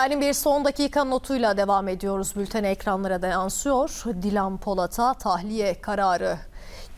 Yani bir son dakika notuyla devam ediyoruz. Bülten ekranlara da yansıyor. Dilan Polat'a tahliye kararı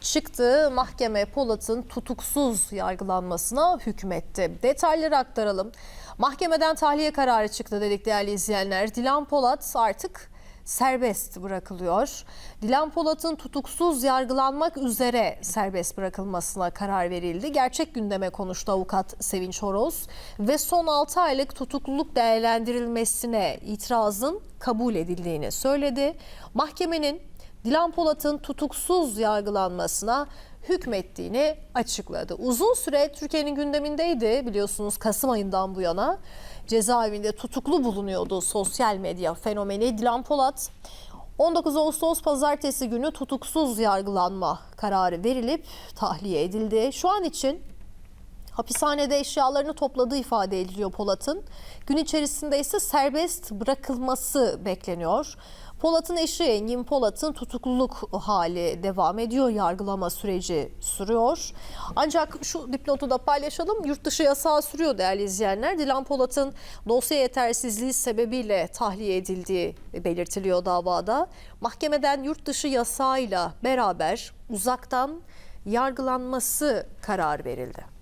çıktı. Mahkeme Polat'ın tutuksuz yargılanmasına hükmetti. Detayları aktaralım. Mahkemeden tahliye kararı çıktı dedik değerli izleyenler. Dilan Polat artık serbest bırakılıyor. Dilan Polat'ın tutuksuz yargılanmak üzere serbest bırakılmasına karar verildi. Gerçek gündeme konuştu avukat Sevinç Horoz ve son 6 aylık tutukluluk değerlendirilmesine itirazın kabul edildiğini söyledi. Mahkemenin Dilan Polat'ın tutuksuz yargılanmasına hükmettiğini açıkladı. Uzun süre Türkiye'nin gündemindeydi biliyorsunuz Kasım ayından bu yana cezaevinde tutuklu bulunuyordu sosyal medya fenomeni Dilan Polat. 19 Ağustos pazartesi günü tutuksuz yargılanma kararı verilip tahliye edildi. Şu an için Hapishanede eşyalarını topladığı ifade ediliyor Polat'ın. Gün içerisinde ise serbest bırakılması bekleniyor. Polat'ın eşi Engin Polat'ın tutukluluk hali devam ediyor. Yargılama süreci sürüyor. Ancak şu dipnotu da paylaşalım. Yurt dışı yasağı sürüyor değerli izleyenler. Dilan Polat'ın dosya yetersizliği sebebiyle tahliye edildiği belirtiliyor davada. Mahkemeden yurt dışı yasağıyla beraber uzaktan yargılanması karar verildi.